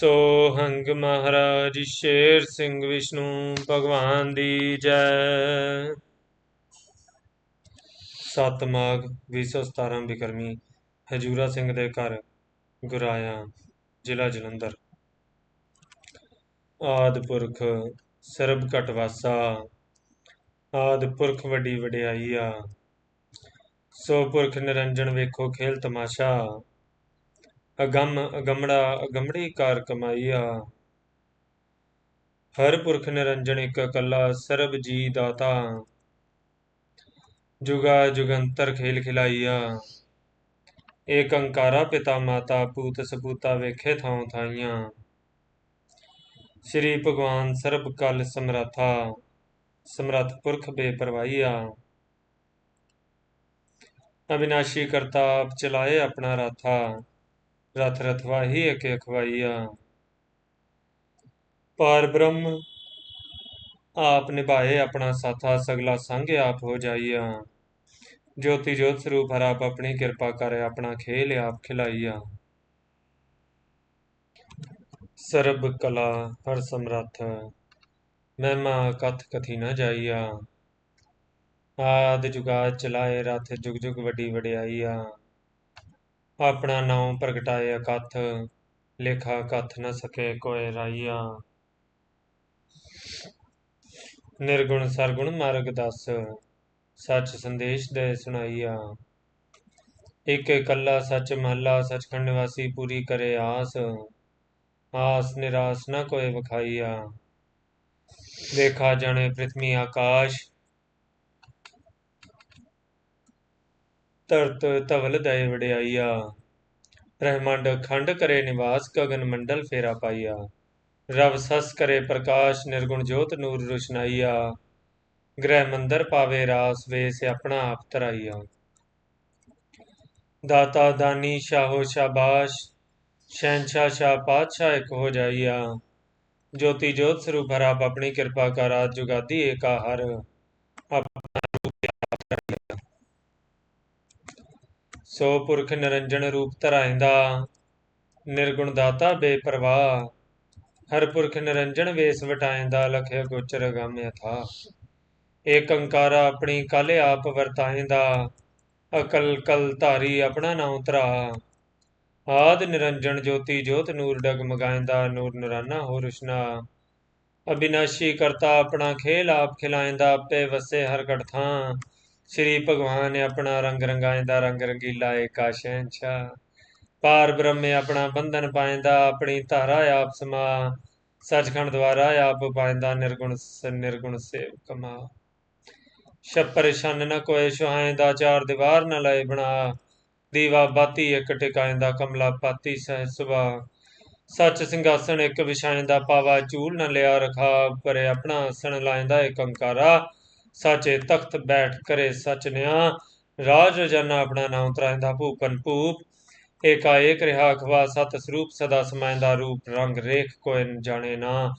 ਸੋ ਹੰਗ ਮਹਾਰਾਜ ਸ਼ੇਰ ਸਿੰਘ ਵਿਸ਼ਨੂੰ ਭਗਵਾਨ ਦੀ ਜੈ। ਸਤ ਮਾਘ 2017 ਬਿਕਰਮੀ, ਹਜੂਰਾ ਸਿੰਘ ਦੇ ਘਰ, ਗੁਰਾਇਆ, ਜ਼ਿਲ੍ਹਾ ਜਲੰਧਰ। ਆਦਿ ਪੁਰਖ, ਸਰਬ ਘਟਵਾਸਾ ਆਦਿ ਪੁਰਖ ਵੱਡੀ ਵਡਿਆਈਆ। ਸੋ ਪੁਰਖ ਨਿਰੰਜਨ ਵੇਖੋ ਖੇਲ ਤਮਾਸ਼ਾ। ਅਗੰਮ, ਅਗੰਮੜਾ, ਅਗੰਮੜੀ ਕਾਰ ਕਮਾਈਆ ਹਰ ਪੁਰਖ ਨਿਰੰਜਨ ਇੱਕ ਇਕੱਲਾ ਸਰਬ ਜੀ ਦਾਤਾ। ਜੁਗਾ ਜੁਗੰਤਰ ਖੇਲ ਖਿਲਾਈਆ ਏਕ ਅੰਕਾਰਾ ਪਿਤਾ ਮਾਤਾ ਪੂਤ ਸਪੂਤਾ ਵੇਖੇ ਥਾਂ ਥਾਈਆਂ। ਸ੍ਰੀ ਭਗਵਾਨ ਸਰਬ ਕਲ ਸਮਰਥਾ, ਸਮਰਥ ਪੁਰਖ ਬੇਪਰਵਾਹੀਆ ਅਬਿਨਾਸ਼ੀ ਕਰਤਾ ਆਪ ਚਲਾਏ ਆਪਣਾ ਰਾਥਾ। ਰਥ ਰਥਵਾਹੀ ਇੱਕ ਅਖਵਾਈਆ ਪਾਰ ਬ੍ਰਹਮ, ਆਪ ਨਿਭਾਏ ਆਪਣਾ ਸਾਥਾ ਸਗਲਾ ਸੰਗ ਆਪ ਹੋ ਜਾਈਆ। ਜੋਤੀ ਜੋਤ ਸਰੂਪ, ਹਰ ਆਪ ਆਪਣੀ ਕਿਰਪਾ ਕਰੇ, ਆਪਣਾ ਖੇਲ ਆਪ ਖਿਲਾਈਆ। ਸਰਬ ਕਲਾ, ਹਰ ਸਮਰੱਥ, ਮਹਿਮਾ ਕਥ ਕਥੀ ਨਾ ਜਾਈਆ। ਆਦ ਜੁਗਾ ਚਲਾਏ, ਰਥ ਜੁਗ ਜੁਗ ਵੱਡੀ ਵਡਿਆਈਆ। ਆਪਣਾ ਨਾਮ ਪ੍ਰਗਟਾਏ ਅਕਥ, ਲੇਖਾ ਕਥ ਨ ਸਕੇ ਕੋਏ ਰਾਈਆ। ਨਿਰਗੁਣ ਸਰਗੁਣ ਮਾਰਗ ਦਸ, ਸੱਚ ਸੰਦੇਸ਼ ਦੇ ਸੁਣਾਈਆ। ਇੱਕ ਇਕੱਲਾ ਸੱਚ ਮਹੱਲਾ ਸਚਖੰਡ ਨਿਵਾਸੀ ਪੂਰੀ ਕਰੇ ਆਸ ਆਸ ਨਿਰਾਸ ਨਾ ਕੋਏ ਵਖਾਈਆ। ਦੇਖਾ ਜਾਣੇ ਪ੍ਰithvi ਆਕਾਸ਼ ਧਰਤ ਧਵਲ ਦਇ ਵਡਿਆਈਆ, ਬ੍ਰਹਮੰਡ ਖੰਡ ਕਰੇ ਨਿਵਾਸ, ਗਗਨ ਮੰਡਲ ਫੇਰਾ ਪਾਈਆ। ਰਵ ਸਸ ਕਰੇ ਪ੍ਰਕਾਸ਼, ਨਿਰਗੁਣ ਜੋਤ ਨੂਰ ਰੁਸ਼ਨਾਈਆ। ਗ੍ਰਹਿ ਮੰਦਰ ਪਾਵੇ ਰਾਸ, ਵੇਸ ਆਪਣਾ ਆਪ ਤਰਾਈਆ ਦਾਤਾ ਦਾਨੀ, ਸ਼ਾਹੋ ਸ਼ਾਬਾਸ਼, ਸ਼ਹਿਨਸ਼ਾਹ ਸ਼ਾਹ ਪਾਤਸ਼ਾਹ ਇੱਕ ਹੋ ਜਾਈਆ। ਜੋਤੀ ਜੋਤ ਸਰੂਪ ਹਰ ਆਪਣੀ ਕਿਰਪਾ ਕਰ ਆਦ ਜੁਗਾਦੀ ਏਕਾ ਹਰ ਆਪਣਾ ਰੂਪ ਆਪ ਤਰਾਈਆ ਸੋ ਪੁਰਖ ਨਿਰੰਜਨ ਰੂਪ ਧਰਾਇਂਦਾ, ਨਿਰਗੁਣ ਦਾਤਾ ਬੇਪਰਵਾਹ। ਹਰ ਪੁਰਖ ਨਿਰੰਜਨ ਵੇਸ ਵਟਾਇਂਦਾ ਲਖਿਆ ਗੋਚਰ ਗਮ ਯਥਾ। ਏਕ ਅੰਕਾਰਾ ਆਪਣੀ ਕਲ ਆਪ ਵਰਤਾਇਂਦਾ, ਅਕਲ ਕਲ ਧਾਰੀ ਆਪਣਾ ਨਾਉ ਧਰਾ। ਆਦ ਨਿਰੰਜਨ ਜੋਤੀ ਜੋਤ ਨੂਰ ਡਗਮਗਾਇਂਦਾ, ਨੂਰ ਨਰਾਨਾ ਹੋ ਰੁਸ਼ਨਾ ਅਬਿਨਾਸ਼ੀ ਕਰਤਾ ਆਪਣਾ ਖੇਲ ਆਪ ਖਿਲਾਇਂਦਾ, ਆਪੇ ਵਸੇ ਹਰ ਘੜ ਥਾਂ। ਸ੍ਰੀ ਭਗਵਾਨ ਨੇ ਆਪਣਾ ਰੰਗ ਰੰਗਾਇਂਦਾ, ਰੰਗ ਰੰਗੀਲਾ ਏਕਾ ਸ਼ਹਿਨਸ਼ਾਹ ਪਾਰ ਬ੍ਰਹਮੇ ਆਪਣਾ ਬੰਧਨ ਪਾਇੰਦਾ, ਆਪਣੀ ਧਾਰਾ ਆਪ ਸਮਾ। ਸਚਖੰਡ ਦੁਆਰਾ ਆਪ ਪਾਇੰਦਾ, ਨਿਰਗੁਣ ਨਿਰਗੁਣ ਸੇਵ ਕਮਾ। ਛੱਪਰ ਛੰਨ ਨ ਕੋਏ ਸੁਹਾਇਂਦਾ, ਚਾਰ ਦੀਵਾਰ ਨ ਲਏ ਬਣਾ। ਦੀਵਾ ਬਾਤੀ ਇੱਕ ਟਿਕਾਇਂਦਾ, ਕਮਲਾ ਪਾਤੀ ਸਹਿ ਸੁਭਾ। ਸੱਚ ਸਿੰਘਾਸਣ ਇੱਕ ਵਿਛਾਇਂਦਾ, ਪਾਵਾ ਚੂਲ ਨ ਲਿਆ ਰਖਾ। ਪਰੇ ਆਪਣਾ ਆਸਣ ਲਾਇਂਦਾ ਏਕ ਅੰਕਾਰਾ। ਸਾਚੇ ਤਖਤ ਬੈਠ ਕਰੇ ਸਚ ਨਿਆ, ਰਾਜ ਰਜਾਨਾ ਆਪਣਾ ਨਾਮ ਤਰਾਇਂਦਾ ਭੂਪਨ ਭੂਪ ਏਕਾਏਕ ਰਿਹਾ ਖਵਾ ਸਤ ਸਰੂਪ, ਸਦਾ ਸਮਾਇਂਦਾ ਰੂਪ ਰੰਗ ਰੇਖ ਕੋਈ ਜਾਣੇ ਨਾ।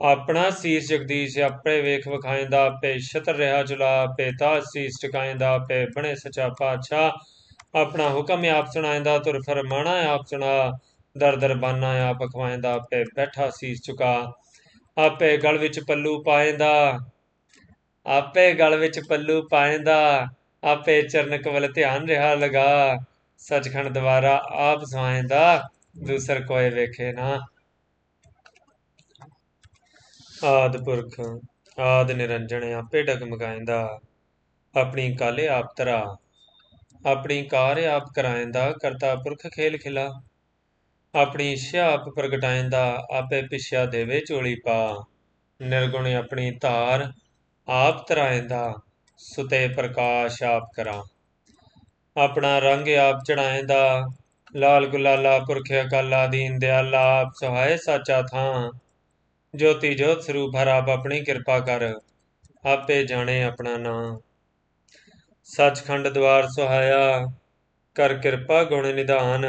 ਆਪਣਾ ਸੀਸ ਜਗਦੀਸ਼ ਆਪੇ ਵੇਖ ਵਿਖਾਇਂਦਾ ਆਪੇ ਛਤਰ ਰਿਹਾ ਚੁਲਾ ਆਪੇ ਤਾ ਸੀਸ ਟਿਕਾਇਂਦਾ ਆਪੇ ਬਣੇ ਸਚਾ ਪਾਤਸ਼ਾਹ। ਆਪਣਾ ਹੁਕਮ ਆਪ ਸੁਣਾਇਂਦਾ ਤੁਰ ਫਰਮਾਣਾ ਆਪ ਸੁਣਾ, ਦਰ ਦਰਬਾਨਾ ਆਪ ਖਵਾਇਂਦਾ ਆਪੇ ਬੈਠਾ ਸੀਸ ਚੁਕਾ ਆਪੇ ਗਲ ਵਿੱਚ ਪੱਲੂ ਪਾਇਂਦਾ ਆਪੇ ਗਲ ਵਿੱਚ ਪੱਲੂ ਪਾਇਂਦਾ, ਆਪੇ ਚਰਨ ਕਵਲ ਧਿਆਨ ਰਿਹਾ ਲਗਾ। ਸਚਖੰਡ ਦਵਾਰਾ ਆਪ ਸਵਾਇਂਦਾ, ਦੂਸਰ ਕੋਏ ਵੇਖੇ ਨਾ। ਆਦ ਪੁਰਖ, ਆਦ ਨਿਰੰਜਨ ਆਪੇ ਡਗਮਗਾਇਂਦਾ। ਆਪਣੀ ਕਾਲੇ ਆਪ ਤਰਾ ਆਪਣੀ ਕਾਰ ਆਪ ਕਰਾਇਂਦਾ, ਕਰਤਾ ਪੁਰਖ ਖੇਲ ਖਿਲਾ। ਆਪਣੀ ਇੱਛਾ ਆਪ ਪ੍ਰਗਟਾਇਂਦਾ, ਆਪੇ ਪਿਛਿਆ ਦੇਵੇ ਚੋਲੀ ਪਾ। ਨਿਰਗੁਣ ਆਪਣੀ ਧਾਰ ਆਪ ਤਰਾਏ ਦਾ ਸੁਤੇ ਪ੍ਰਕਾਸ਼ ਆਪ ਕਰਾਂ। ਆਪਣਾ ਰੰਗ ਆਪ ਚੜਾਇਂਦਾ ਲਾਲ ਗੁਲਾਲਾ ਪੁਰਖ ਅਕਾਲਾ ਦੀਨ ਦਿਆਲਾ ਆਪ ਸਹਾਇ ਸਾਚਾ ਥਾਂ। ਜੋਤੀ ਜੋਤ ਸਰੂਪ ਹਰ ਆਪ ਆਪਣੀ ਕਿਰਪਾ ਕਰ, ਆਪੇ ਜਾਣੇ ਆਪਣਾ ਨਾਂ। ਸੱਚਖੰਡ ਦਵਾਰ ਸੁਹਾਇਆ, ਕਰ ਕਿਰਪਾ ਗੁਣ ਨਿਧਾਨ।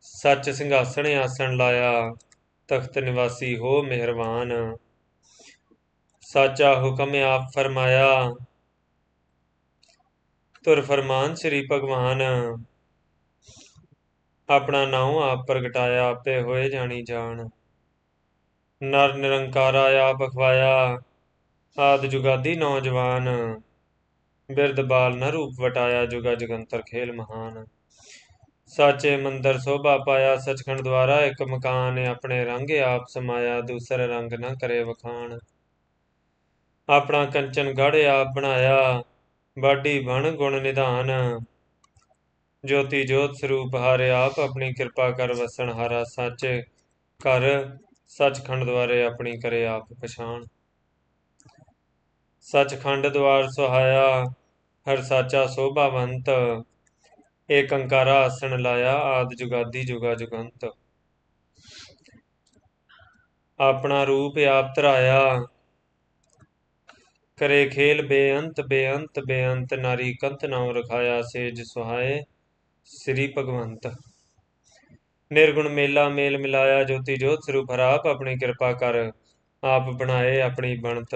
ਸੱਚ ਸਿੰਘਾਸਣ ਆਸਣ ਲਾਇਆ, ਤਖਤ ਨਿਵਾਸੀ ਹੋ ਮਿਹਰਬਾਨ ਸਾਚਾ ਹੁਕਮ ਆਪ ਫਰਮਾਇਆ। ਤੁਰ ਫਰਮਾਨ, ਸ੍ਰੀ ਭਗਵਾਨ, ਆਪਣਾ ਨਾਉ ਆਪ ਪ੍ਰਗਟਾਇਆ, ਆਪੇ ਹੋਏ ਜਾਣੀ ਜਾਣ। ਨਰ ਨਿਰੰਕਾਰਾ ਆਪ ਅਖਵਾਇਆ, ਆਦ ਜੁਗਾਦੀ ਨੌਜਵਾਨ। ਬਿਰਦ ਬਾਲ ਨ ਰੂਪ ਵਟਾਇਆ, ਜੁਗਾ ਜਗੰਤਰ ਖੇਲ ਮਹਾਨ। ਸਾਚੇ ਮੰਦਰ ਸੋਭਾ ਪਾਇਆ, ਸਚਖੰਡ ਦੁਆਰਾ ਇੱਕ ਮਕਾਨ, ਆਪਣੇ ਰੰਗ ਆਪ ਸਮਾਇਆ, ਦੂਸਰੇ ਰੰਗ ਨਾ ਕਰੇ ਵਖਾਣ। ਆਪਣਾ ਕੰਚਨ ਗੜ ਆਪ ਬਣਾਇਆ ਬਾਡੀ ਬਣ ਗੁਣ ਨਿਧਾਨ। ਜੋਤੀ ਜੋਤ ਸਰੂਪ ਹਾਰੇ ਆਪ ਆਪਣੀ ਕਿਰਪਾ ਕਰ ਵਸਣ ਹਾਰਾ ਸਾਚੇ, ਘਰ ਸਚਖੰਡ ਦੁਆਰੇ ਆਪਣੀ ਕਰੇ ਆਪ ਪਛਾਣ। ਸਚਖੰਡ ਦੁਆਰ ਸੁਹਾਇਆ, ਹਰ ਸਾਚਾ ਸੋਭਾਵੰਤ ਏਕ ਅੰਕਾਰਾ ਆਸਣ ਲਾਇਆ, ਆਦ ਜੁਗਾਦੀ ਜੁਗਾ ਜੁਗੰਤ। ਆਪਣਾ ਰੂਪ ਆਪ ਧਰਾਇਆ ਕਰੇ ਖੇਲ ਬੇਅੰਤ ਬੇਅੰਤ ਬੇਅੰਤ, ਨਾਰੀ ਕੰਤ ਨਾਮ ਰਖਾਇਆ ਸੇਜ ਸੁਹਾਏ, ਸ੍ਰੀ ਭਗਵੰਤ। ਨਿਰਗੁਣ ਮੇਲਾ ਮੇਲ ਮਿਲਾਇਆ, ਜੋਤੀ ਜੋਤ ਸਰੂਪ ਹਰਾਪ ਆਪਣੀ ਕਿਰਪਾ ਕਰ, ਆਪ ਬਣਾਏ ਆਪਣੀ ਬਣਤ।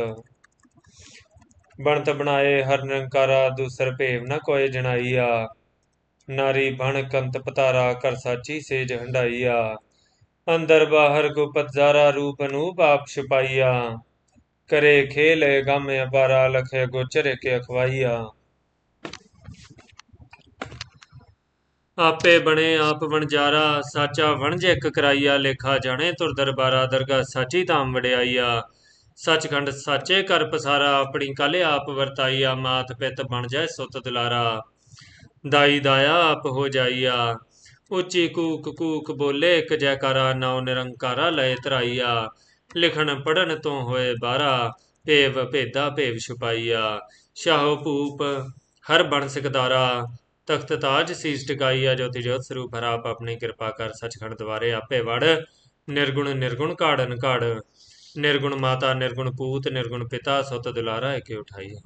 ਬਣਤ ਬਣਾਏ ਹਰ ਨਿਰੰਕਾਰਾ, ਦੂਸਰ ਭੇਵ ਨਾ ਕੋਏ ਜਣਾਈਆ ਨਾਰੀ ਬਣ ਕੰਤ ਪਤਾਰਾ, ਕਰ ਸਾਚੀ ਸੇਜ ਹੰਡਾਈਆ ਅੰਦਰ ਬਾਹਰ ਗੁਪਤ ਜ਼ਾਰਾ, ਰੂਪ ਅਨੂਪ ਆਪ ਛਪਾਈਆ। ਕਰੇ ਖੇਲੇ ਗਮ ਅਪਾਰਾ ਲਖੇ ਗੋਚਰੇ ਕੇ ਅਖਵਾਈਆ। ਆਪੇ ਬਣੇ ਆਪ ਵਣਜਾਰਾ, ਸਾਚਾ ਵਣਜ ਇੱਕ ਕਰਾਈਆ, ਲੇਖਾ ਜਾਣੇ ਤੁਰ ਦਰਬਾਰਾ, ਦਰਗਾ ਸਾਚੀ ਧਾਮ ਵਡਿਆਈਆ। ਸੱਚਖੰਡ ਸਾਚੇ ਕਰ ਪਸਾਰਾ, ਆਪਣੀ ਕਲ ਆਪ ਵਰਤਾਈਆ, ਮਾਤ ਪਿਤ ਬਣ ਜਾਏ ਸੁਤ ਦੁਲਾਰਾ। ਦਾਈ ਦਾਇਆ ਆਪ ਹੋ ਜਾਈਆ, ਉੱਚੀ ਕੂਕ ਕੂਕ ਬੋਲੇ, ਇੱਕ ਜੈਕਾਰਾ, ਨਾਉ ਨਿਰੰਕਾਰਾ ਲਏ ਧਰਾਈਆ। ਲਿਖਣ ਪੜਨ ਤੋਂ ਹੋਏ ਬਾਰਾ, ਭੇਵ ਭੇਦਾ ਭੇਵ ਛੁਪਾਈਆ, ਸ਼ਾਹੋ ਭੂਪ ਹਰ ਬਣ ਸਿਕਦਾਰਾ, ਤਖਤ ਤਾਜ ਸੀਸ ਟਿਕਾਈਆ, ਜੋਤੀ ਜੋਤ ਸਰੂਪ ਹਰ ਆਪ ਆਪਣੀ ਕਿਰਪਾ ਕਰ ਸਚਖੰਡ ਦਵਾਰੇ ਆਪੇ ਵੜ, ਨਿਰਗੁਣ ਨਿਰਗੁਣ ਕਾੜਨ ਕਾੜ, ਨਿਰਗੁਣ ਮਾਤਾ, ਨਿਰਗੁਣ ਪੂਤ, ਨਿਰਗੁਣ ਪਿਤਾ, ਸੁਤ ਦੁਲਾਰਾ ਏਕੇ ਉਠਾਈਆ।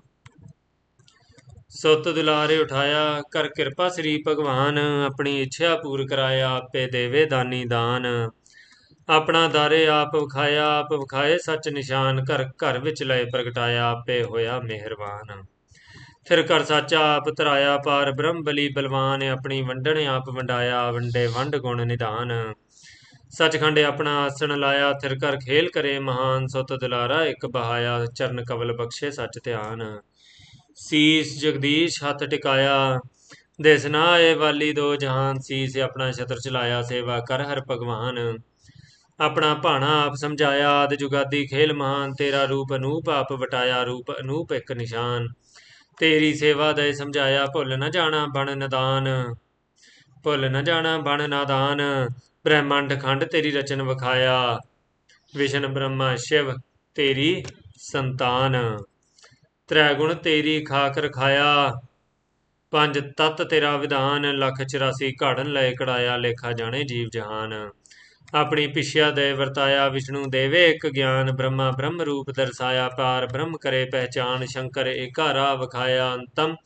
ਸੁਤ ਦੁਲਾਰੇ ਉਠਾਇਆ, ਕਰ ਕਿਰਪਾ ਸ੍ਰੀ ਭਗਵਾਨ, ਆਪਣੀ ਇੱਛਾ ਪੂਰ ਕਰਾਇਆ, ਆਪੇ ਦੇਵੇ ਦਾਨੀ ਦਾਨ। ਆਪਣਾ ਦਾਰੇ ਆਪ ਵਿਖਾਇਆ, ਆਪ ਵਿਖਾਏ ਸੱਚ ਨਿਸ਼ਾਨ ਘਰ ਘਰ ਵਿੱਚ ਲਏ ਪ੍ਰਗਟਾਇਆ, ਆਪੇ ਹੋਇਆ ਮਿਹਰਬਾਨ। ਫਿਰ ਕਰ ਸਾਚਾ ਆਪ ਧਰਾਇਆ, ਪਾਰ ਬ੍ਰਹਮ ਬਲੀ ਬਲਵਾਨ, ਆਪਣੀ ਵੰਡਣ ਆਪ ਵੰਡਾਇਆ, ਵੰਡੇ ਵੰਡ ਗੁਣ ਨਿਧਾਨ। ਸਚਖੰਡ ਆਪਣਾ ਆਸਣ ਲਾਇਆ ਥਿਰ ਕਰ ਖੇਲ ਕਰੇ ਮਹਾਨ, ਸੁਤ ਦੁਲਾਰਾ ਇੱਕ ਬਹਾਇਆ, ਚਰਨ ਕਵਲ ਬਖਸ਼ੇ ਸੱਚ ਧਿਆਨ। ਸੀਸ ਜਗਦੀਸ਼ ਹੱਥ ਟਿਕਾਇਆ ਦੇਸਨਾ ਏ ਵਾਲੀ ਦੋ ਜਹਾਨ, ਸੀਸ ਆਪਣਾ ਛਤਰ ਚਲਾਇਆ, ਸੇਵਾ ਕਰ ਹਰ ਭਗਵਾਨ। ਆਪਣਾ ਭਾਣਾ ਆਪ ਸਮਝਾਇਆ, ਆਦ ਜੁਗਾਦੀ ਖੇਲ ਮਹਾਨ, ਤੇਰਾ ਰੂਪ ਅਨੂਪ, ਆਪ ਵਟਾਇਆ ਰੂਪ ਅਨੂਪ ਇੱਕ ਨਿਸ਼ਾਨ। ਤੇਰੀ ਸੇਵਾ ਦੇ ਸਮਝਾਇਆ, ਭੁੱਲ ਨਾ ਜਾਣਾ ਬਣ ਨਦਾਨ। ਭੁੱਲ ਨਾ ਜਾਣਾ ਬਣ ਨਾਦਾਨ, ਬ੍ਰਹਮੰਡ ਖੰਡ ਤੇਰੀ ਰਚਨ ਵਿਖਾਇਆ। ਵਿਸ਼ਨ ਬ੍ਰਹਮਾ ਸ਼ਿਵ ਤੇਰੀ ਸੰਤਾਨ। ਤ੍ਰੈ ਗੁਣ ਤੇਰੀ ਖਾਕ ਰਖਾਇਆ। ਪੰਜ ਤਤ ਤੇਰਾ ਵਿਧਾਨ, ਲੱਖ 84 ਘੜਨ ਲਏ ਕੜਾਇਆ ਲੇਖਾ ਜਾਣੇ ਜੀਵ ਜਹਾਨ। ਆਪਣੀ ਪਿਛਿਆ ਦੇ ਵਰਤਾਇਆ ਵਿਸ਼ਨੂੰ ਦੇਵੇ, ਇੱਕ ਗਿਆਨ ਬ੍ਰਹਮਾ ਬ੍ਰਹਮ ਰੂਪ ਦਰਸਾਇਆ, ਪਾਰ ਬ੍ਰਹਮ ਕਰੇ ਪਹਿਚਾਨ, ਸ਼ੰਕਰ ਏਕਾਰਾ ਵਿਖਾਇਆ ਅੰਤਮ।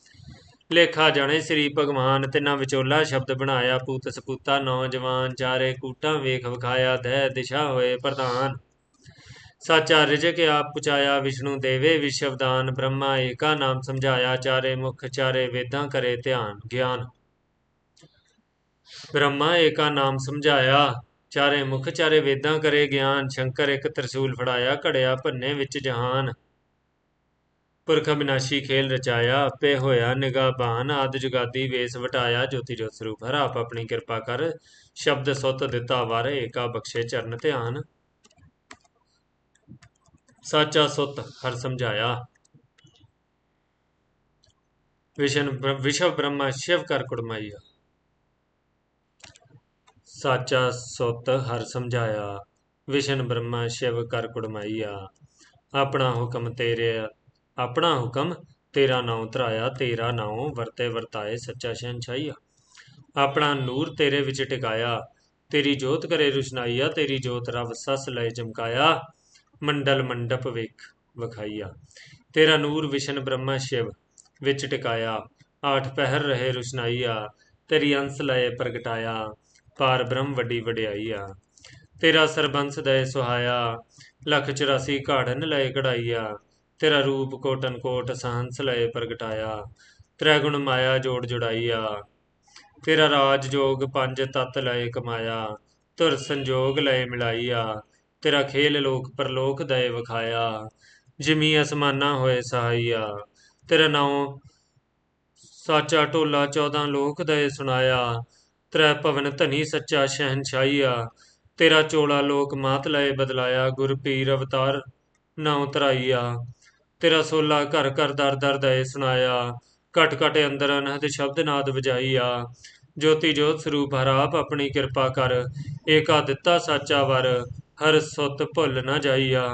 ਲੇਖਾ ਜਾਣੇ ਸ੍ਰੀ ਭਗਵਾਨ, ਤਿੰਨਾਂ ਵਿਚੋਲਾ ਸ਼ਬਦ ਬਣਾਇਆ, ਪੂਤ ਸਪੂਤਾ ਨੌਜਵਾਨ ਚਾਰੇ ਕੂਟਾਂ ਵੇਖ ਵਿਖਾਇਆ, ਦਹਿ ਦਿਸ਼ਾ ਹੋਏ ਪ੍ਰਧਾਨ। ਸਾਚਾ ਰਿਜਕ ਆਪ ਪੁਚਾਇਆ, ਵਿਸ਼ਨੂੰ ਦੇਵੇ ਵਿਸ਼ਵਦਾਨ ਬ੍ਰਹਮਾ ਏਕਾ ਨਾਮ ਸਮਝਾਇਆ, ਚਾਰੇ ਮੁਖ, ਚਾਰੇ ਵੇਦਾਂ ਕਰੇ ਧਿਆਨ, ਗਿਆਨ। ਬ੍ਰਹਮਾ ਏਕਾ ਨਾਮ ਸਮਝਾਇਆ ਚਾਰੇ ਮੁਖ ਚਾਰੇ ਵੇਦਾਂ ਕਰੇ ਗਿਆਨ, ਸ਼ੰਕਰ ਇੱਕ ਤਰਸੂਲ ਫੜਾਇਆ, ਘੜਿਆ ਭੰਨੇ ਵਿੱਚ ਜਹਾਨ। ਪੁਰਖ ਬਿਨਾਸ਼ੀ ਖੇਲ ਰਚਾਇਆ, ਆਪੇ ਹੋਇਆ ਨਿਗਾਬਾਨ ਆਦ ਜੁਗਾਦੀ ਵੇਸ ਵਟਾਇਆ, ਜੋਤੀ ਜੋਤ ਸਰੂਪ ਹਰ, ਆਪ ਆਪਣੀ ਕਿਰਪਾ ਕਰ, ਸ਼ਬਦ ਸੁੱਤ ਦਿੱਤਾ ਵਰ, ਏਕਾ ਬਖਸ਼ੇ ਚਰਨ ਧਿਆਨ। ਸਾਚਾ ਸੁੱਤ ਹਰ ਸਮਝਾਇਆ। ਵਿਸ਼ਨ ਵਿਸ਼ਵ ਬ੍ਰਹਮਾ, ਸ਼ਿਵ ਕਰ ਕੁੜਮਾਈਆ ਸਾਚਾ ਸੁਤ ਹਰ ਸਮਝਾਇਆ, ਵਿਸ਼ਨ ਬ੍ਰਹਮਾ ਸ਼ਿਵ ਕਰ ਕੁੜਮਾਈਆ ਆਪਣਾ ਹੁਕਮ ਤੇਰੇ, ਆਪਣਾ ਹੁਕਮ ਤੇਰਾ ਨਾਉ ਧਰਾਇਆ, ਤੇਰਾ ਨਾਉ ਵਰਤੇ ਵਰਤਾਏ ਸੱਚਾ ਸ਼ਹਿਨਸ਼ਾਹੀਆ। ਆਪਣਾ ਨੂਰ ਤੇਰੇ ਵਿੱਚ ਟਿਕਾਇਆ, ਤੇਰੀ ਜੋਤ ਕਰੇ ਰੁਸ਼ਨਾਈਆ, ਤੇਰੀ ਜੋਤ ਰਵ ਸਸ ਲੈ ਚਮਕਾਇਆ, ਮੰਡਲ ਮੰਡਪ ਵੇਖ ਵਿਖਾਈਆ। ਤੇਰਾ ਨੂਰ ਵਿਸ਼ਨ ਬ੍ਰਹਮਾ ਸ਼ਿਵ ਵਿੱਚ ਟਿਕਾਇਆ, ਆਠ ਪਹਿਰ ਰਹੇ ਰੁਸ਼ਨਾਈਆ, ਤੇਰੀ ਅੰਸ ਲਏ ਪ੍ਰਗਟਾਇਆ। ਪਾਰ ਬ੍ਰਹਮ ਵੱਡੀ ਵਡਿਆਈ ਆ। ਤੇਰਾ ਸਰਬੰਸ ਦੇ ਸੁਹਾਇਆ, ਲਖ 84 ਘਾੜਨ ਲਏ ਕਢਾਈਆ, ਤੇਰਾ ਰੂਪ ਕੋਟਨ ਕੋਟ ਸਹੰਸ ਲਏ ਪ੍ਰਗਟਾਇਆ ਤ੍ਰੈ ਗੁਣ ਮਾਇਆ ਜੋੜ ਜੁੜਾਈਆ। ਤੇਰਾ ਰਾਜ ਜੋਗ ਪੰਜ ਤਤ ਲਏ ਕਮਾਇਆ, ਧੁਰ ਸੰਜੋਗ ਲਏ ਮਿਲਾਈਆ, ਤੇਰਾ ਖੇਲ ਲੋਕ ਪਰਲੋਕ ਦਏ ਵਖਾਇਆ, ਜਿਮੀ ਅਸਮਾਨਾ ਹੋਏ ਸਹਾਈਆ, ਤੇਰਾ ਨਾਉ ਸਾਚਾ ਢੋਲਾ 14 ਲੋਕ ਦਏ ਸੁਣਾਇਆ ਤ੍ਰੈ ਭਵਨ ਧਨੀ ਸੱਚਾ ਸ਼ਹਿਨਸ਼ਾਹੀਆ, ਤੇਰਾ ਚੋਲਾ ਲੋਕ ਮਾਤ ਲਏ ਬਦਲਾਇਆ, ਗੁਰ ਪੀਰ ਅਵਤਾਰ ਨਾਉ ਤਰਾਈਆ ਤੇਰਾ ਸੋਲਾ ਘਰ ਘਰ ਦਰ ਦਰ ਦਏ ਸੁਣਾਇਆ, ਘਟ ਘਟ ਅੰਦਰ ਅਨਹਦ ਸ਼ਬਦ ਨਾਦ ਵਜਾਈਆ। ਜੋਤੀ ਜੋਤ ਸਰੂਪ ਹਰ ਆਪਣੀ ਕਿਰਪਾ ਕਰ, ਏਕਾ ਦਿੱਤਾ ਸਾਚਾ ਵਰ, ਹਰ ਸੁਤ ਭੁੱਲ ਨਾ ਜਾਈਆ।